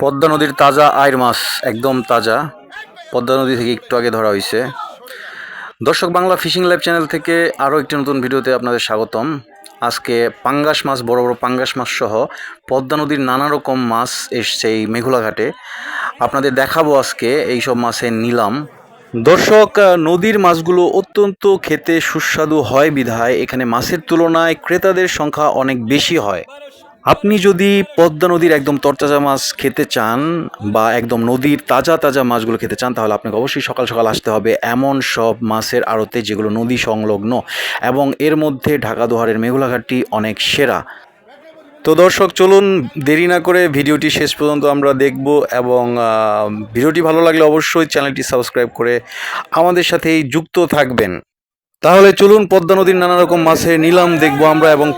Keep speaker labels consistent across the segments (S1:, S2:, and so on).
S1: পদ্মা নদীর তাজা আয়ের মাছ একদম তাজা। পদ্মা নদী থেকে একটু আগে ধরা হয়েছে দর্শক বাংলা ফিশিং লাইভ চ্যানেল থেকে আরও একটি নতুন ভিডিওতে আপনাদের স্বাগতম। আজকে পাঙ্গাস মাছ, বড় বড় পাঙ্গাস মাছ সহ পদ্মা নদীর নানা রকম মাছ এসছে এই মেঘুলা ঘাটে। আপনাদের দেখাবো আজকে এই সব মাছের নিলাম। দর্শক নদীর মাছগুলো অত্যন্ত খেতে সুস্বাদু হয় বিধায়। এখানে মাছের তুলনায় ক্রেতাদের সংখ্যা অনেক বেশি হয়। আপনি যদি পদ্মা নদীর একদম তরতাজা মাছ খেতে চান বা একদম নদীর তাজা তাজা মাছগুলো খেতে চান, তাহলে আপনাকে অবশ্যই সকাল সকাল আসতে হবে এমন সব মাছের আড়তে যেগুলো নদী সংলগ্ন এবং এর মধ্যে ঢাকা দোহারের মেঘুলাঘাটটি অনেক সেরা। তো দর্শক, চলুন দেরি না করে ভিডিওটি শেষ পর্যন্ত আমরা দেখব এবং ভিডিওটি ভালো লাগলে অবশ্যই চ্যানেলটি সাবস্ক্রাইব করে আমাদের সাথেই যুক্ত থাকবেন। তাহলে চলুন পদ্মা নদীর নানা রকম মাছের নিলাম দেখব আমরা এবং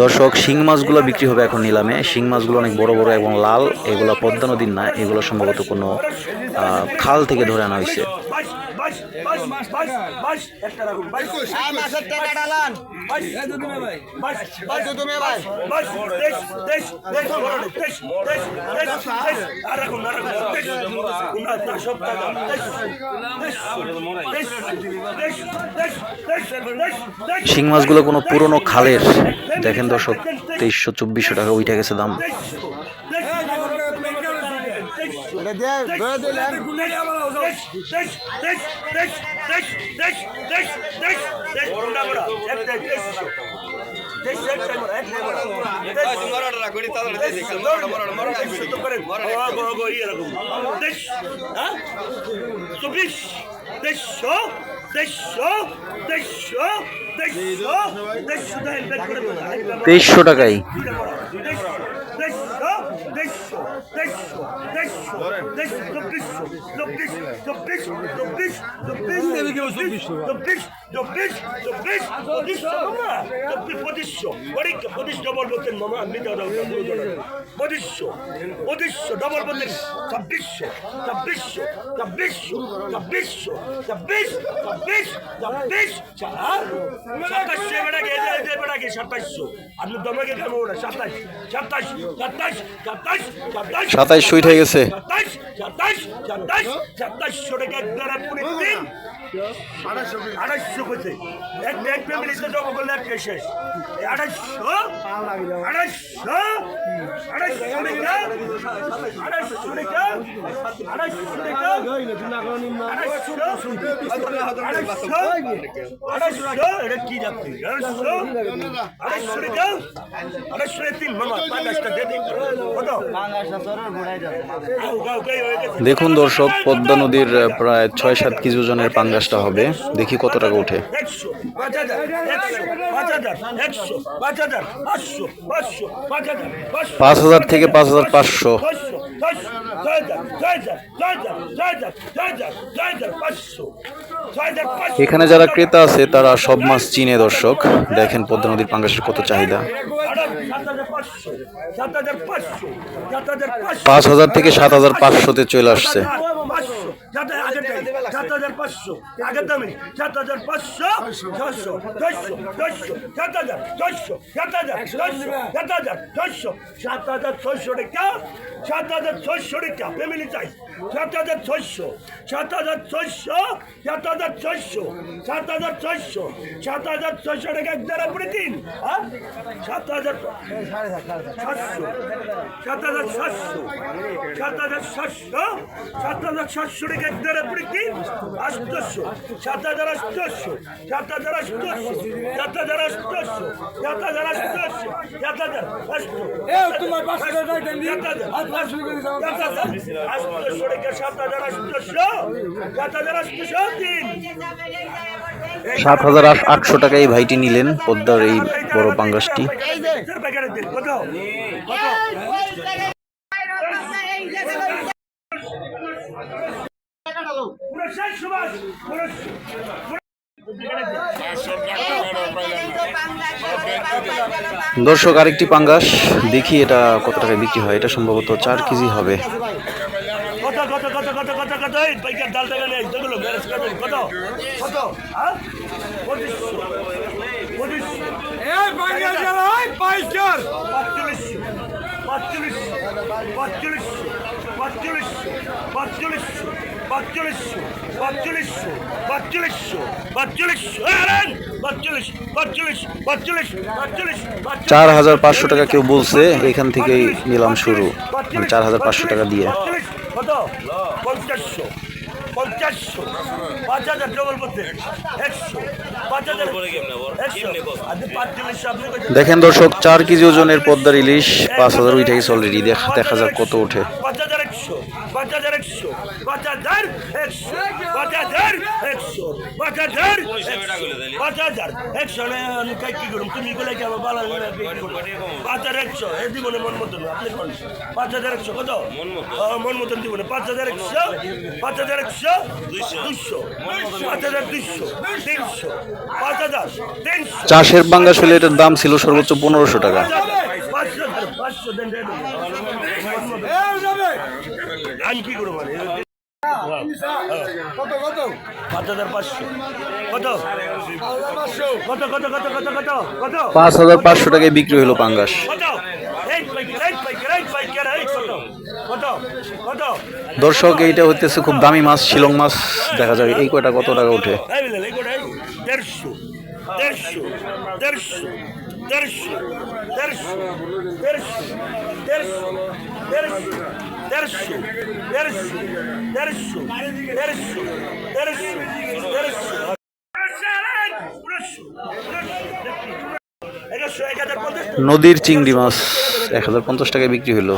S1: দর্শক, শিং মাছগুলো বিক্রি হবে এখন নিলামে। শিং মাছগুলো অনেক বড় বড় এবং লাল। এগুলো পদ্মা নদীর না, এগুলো সম্ভবত কোনো খাল থেকে ধরে আনা হয়েছে।
S2: বাইশ মাছ মাস কোন বাইশ
S3: টাকা ডালান
S2: তুমি ভাই আর রাখুন রাখুন সব টাকা
S1: শিং মাছগুলো কোনো পুরনো খালের দেখেন দর্শক তেইশশো চব্বিশশো টাকা ওইটা গেছে দাম
S2: চব্বিশ দেড়শো দেড়শো দেড়শো দেড়শো দেড়শো টাকায়
S1: দেড়শো দেড়শো দেড়শো
S2: দেড়শো দেড়শো চব্বিশশো চব্বিশ চব্বিশ চব্বিশ চব্বিশ চব্বিশ চব্বিশ চব্বিশ পঁচিশশো মামা। চব্বিশ পঁচিশশো। পরীক্ষা পঁচিশ ডবল বলছেন মামা। আপনি পঁচিশশো পঁচিশশো ডবল বলছেন ছাব্বিশশো ছাব্বিশশো ছাব্বিশশো ছাব্বিশশো ছাব্বিশ ছাব্বিশ ছাব্বিশ সাতাশশো বেড়া গিয়ে বেড়া গিয়ে সাতাশশো। আপনি দমে গেলে সাতাশ সাতাশ সাতাশ সাতাইশ সুইট হয়ে গেছে
S1: দেখুন দর্শক পদ্মা নদীর প্রায় ছয় সাত কেজি ওজনের কাজটা হবে। দেখি কত টাকা
S2: উঠে পাঁচ হাজার
S1: থেকে পাঁচ হাজার পাঁচশো। এখানে যারা ক্রেতা আছে তারা সব মাছ চিনে দর্শক। দেখেন পদ্মা নদীর পাঙ্গাসের কত চাহিদা। পাঁচ হাজার থেকে সাত হাজার পাঁচশোতে চলে আসছে।
S2: পাঁচশো সাত আগের দামে সাত হাজার পাঁচশো ছয়শো ছয়শো ছয়শো সাত হাজার ছয়শো সাত হাজার ছয়শো সাত হাজার ছয়শো সাত হাজার ছয়শো টাকা সাত হাজার ছয়শো টাকা ফ্যামিলি চাই সাত হাজার ছয়শো সাত হাজার ছয়শো সাত হাজার ছয়শো সাত হাজার ছয়শো সাত হাজার ছয়শো টাকা এক দ্বারা পড়ে দিন হ্যাঁ সাত হাজার সাতশো সাত হাজার সাতশো সাত হাজার সাতশো সাত হাজার সাতশো টাকা এক দ্বারা পড়ে দিন আষ্টশো সাত হাজার আষ্টশো সাত হাজার আষ্টশো সাত হাজার আষ্টশো সাত হাজার আষ্টশো সাত হাজার আষ্টশো
S3: তোমার পাঁচশো টাকা দেন নি।
S2: সাত হাজার
S3: আর পাঁচশো টাকা দিতে হবে।
S2: সাত হাজার আষ্টশো টাকা সাত হাজার আষ্টশো সাত হাজার আষ্টশো তিন
S1: সাত হাজার আট- আটশো টাকা এই ভাইটি নিলেন পদ্মার এই বড় পাঙ্গাসটি দর্শক, আরেকটি পাঙ্গাস। দেখি এটা কত টাকায় বিক্রি হয়। এটা সম্ভবত চার কেজি হবে।
S2: কত
S1: চার হাজার পাঁচশো টাকা কেউ বলছে এখান থেকেই নিলাম শুরু। মানে চার হাজার পাঁচশো টাকা দিয়ে।
S2: পঞ্চাশশো
S1: দেখেন দর্শক চার কেজি ওজনের পদ্মার ইলিশ পাঁচ হাজার উঠে গেছে অলরেডি দেখা যাক কত ওঠে।
S2: পাঁচ হাজার একশো পাঁচ হাজার একশো পাঁচ হাজার একশো পাঁচ হাজার একশো পাঁচ হাজার পাঁচ হাজার একশো। নে আমি কাই কি করুন তুমি গুলো কি আমার ভালো পাঁচ হাজার একশো এ দিব না মন মতন আপনি কোন? পাঁচ হাজার একশো কত? হ্যাঁ, মন মতন দিব না পাঁচ হাজার একশো পাঁচ হাজার একশো দুইশো পাঁচ হাজার দুইশো তিনশো। পাঁচ হাজার তিনশো।
S1: চাষের বাঙ্গা শৈলে এটার দাম ছিল সর্বোচ্চ পনেরোশো টাকা।
S2: পাঁচশো পাঁচশো আমি কি করব মানে? পাঁচ হাজার পাঁচশো
S1: টাকায় বিক্রি হলো পাঙ্গাস। দর্শক, এইটা হইতেছে খুব দামি মাছ, শিলং মাছ। দেখা যাবে এই কয়টা কত টাকা ওঠে?
S2: দেড়শো দেড়শো দেড়শো দেড়শো দেড়শো দেড়শো দেড়শো দেড়শো দেড়শো দেড়শো দেড়শো দেড়শো একশো এক হাজার পঞ্চাশ
S1: নদীর চিংড়ি মাছ এক হাজার পঞ্চাশ টাকায় বিক্রি হলো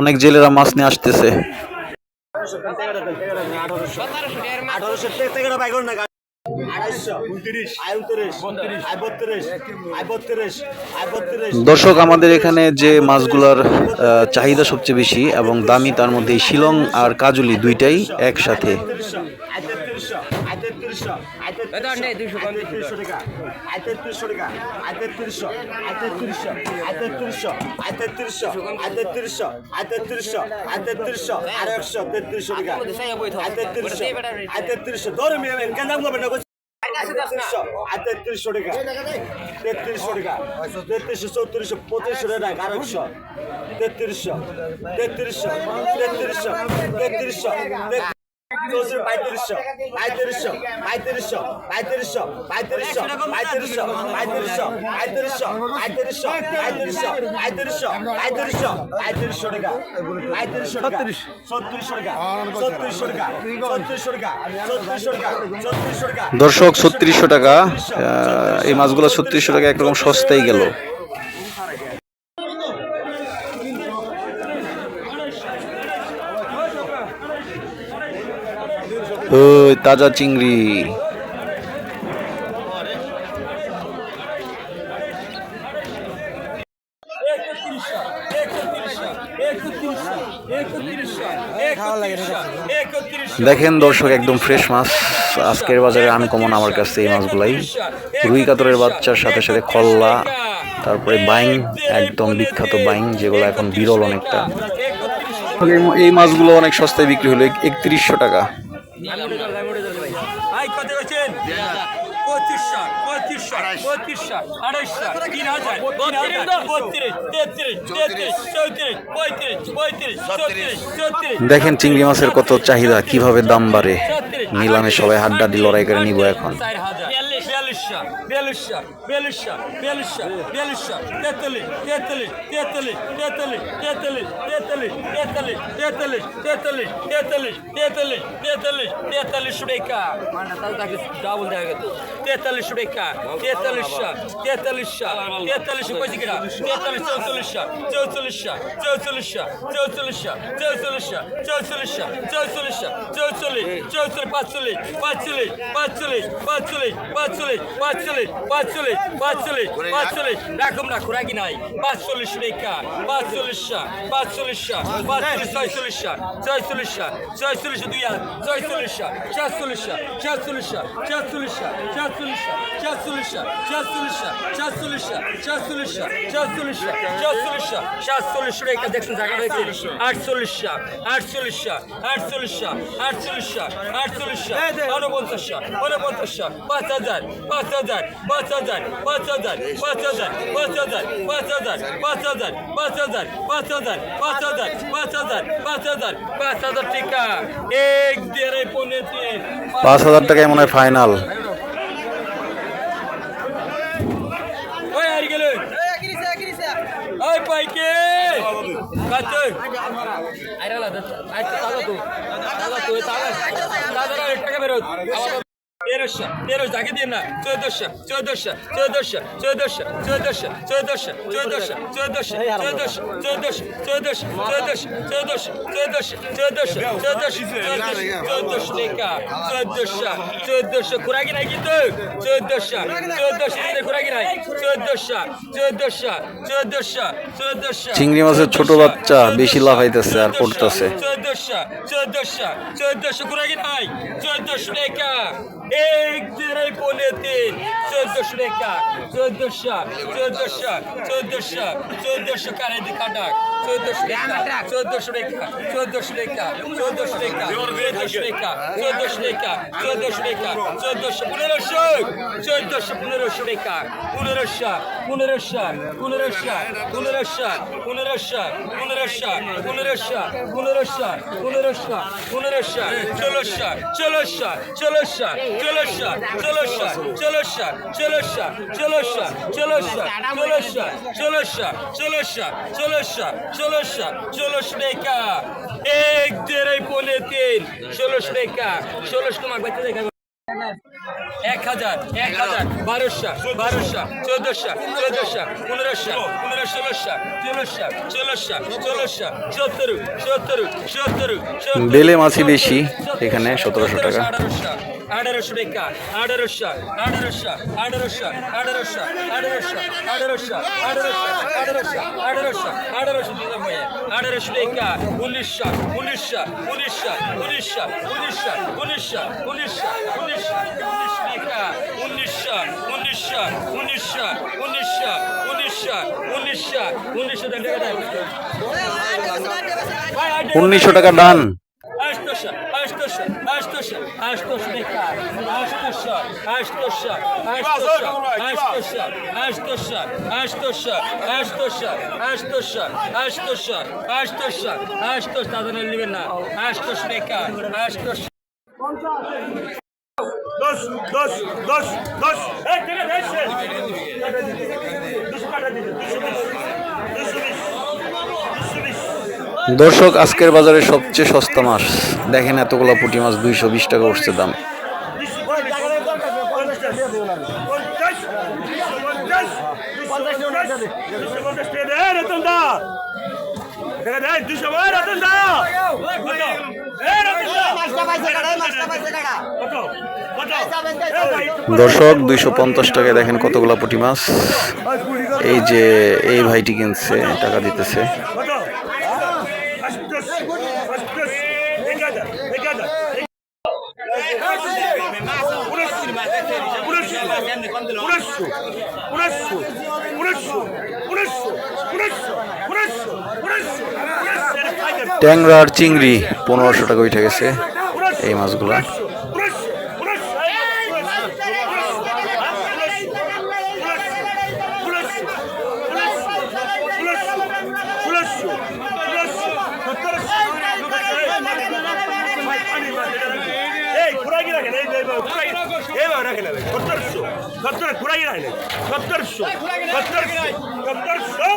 S1: অনেক জেলেরা মাছ নিয়ে আসতেছে দর্শক আমাদের এখানে যে মাছগুলোর চাহিদা সবচেয়ে বেশি এবং দামি তার মধ্যে শিলং আর কাজুলি দুইটাই একসাথে
S3: তেত্রিশশো টাকা। তেত্রিশশো টাকা। তেত্রিশশো চৌত্রিশশো পঁচিশশো টাকা আড়াইশো। তেত্রিশশো তেত্রিশশো তেত্রিশশো তেত্রিশশো। পঁয়ত্রিশশো পঁয়ত্রিশশো পঁয়ত্রিশশো পঁয়ত্রিশশো পঁয়ত্রিশশো পঁয়ত্রিশশো পঁয়ত্রিশশো পঁয়ত্রিশশো পঁয়ত্রিশশো পঁয়ত্রিশশো পঁয়ত্রিশশো পঁয়ত্রিশশো পঁয়ত্রিশশো টাকা। পঁয়ত্রিশশো টাকা। ছত্রিশশো টাকা। ছত্রিশশো টাকা। ছত্রিশশো টাকা। ছত্রিশশো টাকা। ছত্রিশশো টাকা।
S1: দর্শক ছত্রিশশো টাকা এই মাছগুলো ছত্রিশশো টাকা একরকম সস্তায় গেল। ওই তাজা চিংড়ি। দেখেন দর্শক, একদম ফ্রেশ মাছ। আজকের বাজারে আনকমন আমার কাছে এই মাছগুলাই। রুই কাতরের বাচ্চার সাথে সাথে খল্লা, তারপরে বাইং, একদম বিখ্যাত বাইং, যেগুলো এখন বিরল অনেকটা। এই মাছগুলো অনেক সস্তায় বিক্রি হলো, একত্রিশশো টাকা।
S4: ভাই। কত বলছেন? পঁচিশশো পঁচিশশো পঁচিশশো আড়াইশো। তিন হাজার বত্রিশ। তেত্রিশ তেত্রিশ চৌত্রিশ। পঁয়ত্রিশ পঁয়ত্রিশ চৌত্রিশ চৌত্রিশ।
S1: দেখেন চিংড়ি মাছের কত চাহিদা কীভাবে দাম বাড়ে। নিলামে সবাই হাড্ডাডি লড়াই করে নিব এখন।
S4: বিয়াল্লিশশো বিয়াল্লিশশো বিয়াল্লিশশো বিয়াল্লিশশো তেতাল্লিশ তেতাল্লিশ তেতাল্লিশ তেতাল্লিশ তেতাল্লিশ তেতাল্লিশ তেতাল্লিশ তেতাল্লিশ তেতাল্লিশ তেতাল্লিশ তেতাল্লিশ তেতাল্লিশ তেতাল্লিশশো টাকা ডাবল দেখা গেল তেতাল্লিশশো টাকা তেতাল্লিশশো তেতাল্লিশশো তেতাল্লিশশো কইছে কিনা তেতাল্লিশ চৌচল্লিশশো চৌচল্লিশশো চৌচল্লিশশো চৌচল্লিশশো চৌচল্লিশশো চৌচল্লিশশো চৌচল্লিশশো চৌচল্লিশ চৌচল্লিশ পাঁচচল্লিশ পাঁচচল্লিশ পাঁচচল্লিশ পাঁচচল্লিশ পাঁচচল্লিশ পাঁচচল্লিশ পাঁচচল্লিশ পাঁচচল্লিশ পাঁচচল্লিশ রাখুন না খোরাকি নাই পাঁচচল্লিশ রেখা পাঁচচল্লিশশা পাঁচচল্লিশশা পাঁচচল্লিশ ছয়চল্লিশশা ছয়চল্লিশশা ছয়চল্লিশ দুই হাত ছয়চল্লিশশা সাতচল্লিশশা সাতচল্লিশশা সাতচল্লিশশা সাতচল্লিশশা সাতচল্লিশশা সাতচল্লিশশা সাতচল্লিশশা সাতচল্লিশশা সাতচল্লিশশা সাতচল্লিশশা সাতচল্লিশ রেখা দেখছেন জায়গা রয়েছে আটচল্লিশশা আটচল্লিশশা আটচল্লিশশা আটচল্লিশশা আটচল্লিশশা ঊনপঞ্চাশশা ঊনপঞ্চাশশা পাঁচ হাজার পাঁচ হাজার পাঁচ হাজার পাঁচ হাজার পাঁচ হাজার পাঁচ হাজার পাঁচ হাজার পাঁচ হাজার পাঁচ হাজার পাঁচ হাজার পাঁচ হাজার পাঁচ হাজার পাঁচ হাজার পাঁচ হাজার টাকা এক দেড়াই পনেরো
S1: পাঁচ হাজার টাকায় মনে হয় ফাইনাল
S4: ওই পাইকে কাছে আরে দাদা আইতো দাদা তো দাদা তো দাদা টাকা বেরোত 1300 বেরোস তাকে দিয়ে না চৌদ্দশো চৌদ্দশো চৌদ্দশো চৌদ্দশো চৌদ্দশো চৌদ্দশো চৌদ্দশো চৌদ্দশো চৌদ্দশো চৌদ্দশো চৌদ্দশো চৌদ্দশো চৌদ্দশো চৌদ্দশো চৌদ্দশো চৌদ্দশো চৌদ্দশো টাকা চৌদ্দশো চৌদ্দশো খুরাকি নাই কিন্তু চৌদ্দশো চৌদ্দশো দিনে খুরাকি নাই চৌদ্দশো
S1: চিংড়ি মাছের ছোট বাচ্চা বেশি লাফাইতেছে আর পড়তেছে
S4: চৌদ্দশো চৌদ্দশো চৌদ্দশো খুরাকি নাই চৌদ্দশো এক জেরাই কোনেতে চোদ্দশো রেখা চোদ্দশো চোদ্দশো চোদ্দশো চোদ্দশো কারেদি কাটাক চোদ্দশো টাকা চোদ্দশো টাকা চোদ্দশো টাকা চোদ্দশো টাকা চোদ্দশো টাকা চোদ্দশো টাকা চোদ্দশো টাকা চোদ্দশো পনেরোশো চোদ্দশো পনেরোশো টাকা পনেরোশো পনেরোশো পনেরোশো পনেরোশো পনেরোশো পনেরোশো পনেরোশো পনেরোশো পনেরোশো পনেরোশো ষোলোশো ষোলোশো ষোলোশো ষোলোশো ষোলোশো ষোলোশো ষোলোশো ষোলোশো ষোলোশো ষোলোশো ষোলোশো ষোলোশো ষোলোশো ষোলোশো ষোলোশো টাকা। এক দেড় পনে তিন। ষোলোশো টাকা ষোলোশো তোমার বাচ্চা দেখা এক হাজার এক হাজার বারোশো বারোশো চোদ্দশো চোদ্দশো পনেরোশো পনেরো ষোলোশো ষোলোশো ষোলোশো ষোলোশো সত্তর সত্তর সত্তর
S1: বেলে মাছই বেশি এখানে সতেরোশো টাকা।
S4: আঠারোশো টাকা আঠারোশো আঠারোশো আঠারোশো আঠারোশো আঠারোশো আঠারোশো আঠারোশো আঠারোশো আঠারোশো আঠারোশো আঠারোশো টাকা উনিশশো উনিশশো উনিশশো উনিশশো উনিশশো উনিশশো উনিশশো উনিশশো উনিশ টাকা উনিশশো উনিশশো উনিশশো উনিশশো উনিশশো উনিশশো উনিশশো টাকা
S1: উনিশশো টাকা ডান
S4: আষ্টশো আষ্টশো নেবেন না আষ্টশো টাকা আষ্টশো
S2: দশ দশ দশ দশ দুশো টাকা বিশ দুশো
S1: দর্শক, আজকের বাজারে সবচেয়ে সস্তা মাছ। দেখেন এতগুলো পুটি মাছ, দুইশো বিশ টাকা উঠছে দাম। দর্শক, দুইশো পঞ্চাশ টাকায় দেখেন কতগুলো পুটি মাছ। এই যে, এই ভাইটি কিনছে, টাকা দিতেছে।
S2: উনিশশো
S1: ট্যাংরা আর চিংড়ি পনেরোশো টাকা উঠে গেছে এই মাছগুলা।
S2: ঘুরাই এবার রাখে না সত্তরশো সত্তর ঘুরাই রাখে সত্তরশো সত্তরশো সত্তরশো